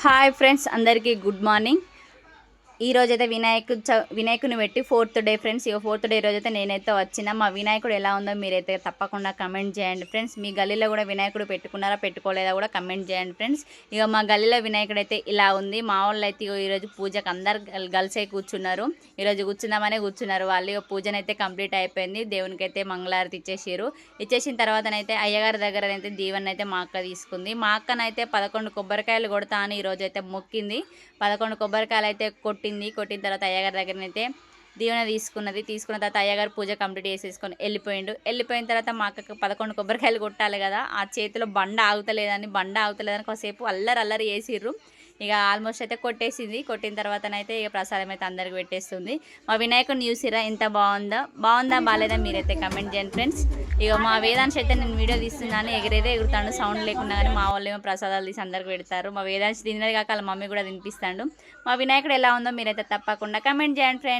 Hi friends అందరికీ good morning ఈ రోజైతే వినాయకు చ వినాయకుని పెట్టి ఫోర్త్ డే ఫ్రెండ్స్ ఇక ఫోర్త్ డే రోజైతే నేనైతే వచ్చిన. మా వినాయకుడు ఎలా ఉందో మీరైతే తప్పకుండా కమెంట్ చేయండి ఫ్రెండ్స్. మీ గల్లీలో కూడా వినాయకుడు పెట్టుకున్నారా పెట్టుకోలేదా కూడా కమెంట్ చేయండి ఫ్రెండ్స్. ఇక మా గల్లీలో వినాయకుడు అయితే ఇలా ఉంది. మా వాళ్ళు అయితే ఈరోజు పూజకు అందరు గల్సే కూర్చున్నారు. ఈరోజు కూర్చుందామనే కూర్చున్నారు వాళ్ళు. ఇక పూజనైతే కంప్లీట్ అయిపోయింది. దేవునికి అయితే మంగళారతి ఇచ్చేసారు ఇచ్చేసిన తర్వాతనైతే అయ్యగారి దగ్గర అయితే దీవెన అయితే మా అక్క తీసుకుంది. మా అక్కనైతే పదకొండు కొబ్బరికాయలు కొడతా అని ఈరోజు అయితే మొక్కింది. పదకొండు కొబ్బరికాయలు అయితే కొట్టి కొట్టింది కొట్టిన తర్వాత అయ్యగారి దగ్గరనైతే దీవెన తీసుకున్నది. తీసుకున్న తర్వాత అయ్యగారు పూజ కంప్లీట్ చేసేసుకొని వెళ్ళిపోయిండు. వెళ్ళిపోయిన తర్వాత మా అక్కకు పదకొండు కొబ్బరికాయలు కొట్టాలి కదా ఆ చేతిలో బండ ఆగుతలేదని బండ ఆగుతలేదని కాసేపు అల్లరి అల్లరి వేసిర్రు ఇక ఆల్మోస్ట్ అయితే కొట్టేసింది. కొట్టిన తర్వాతనైతే ఇక ప్రసాదం అయితే అందరికి పెట్టేస్తుంది. మా వినాయకుడిని చూసిరా ఎంత బాగుందో? బాగుందా? బాగాలేదా మీరైతే కమెంట్ చేయండి ఫ్రెండ్స్. ఇక మా వేదాంశ అయితే నేను వీడియో తీస్తున్నాను. ఎగిరేదే ఎగురుతాను సౌండ్ లేకుండా కానీ మా వాళ్ళు ఏమో ప్రసాదాలు తీసి అందరికి పెడతారు. మా వేదాంశ తినది కాక వాళ్ళ మమ్మీ కూడా తినిపిస్తాడు. మా వినాయకుడు ఎలా ఉందో మీరైతే తప్పకుండా కమెంట్ చేయండి ఫ్రెండ్స్.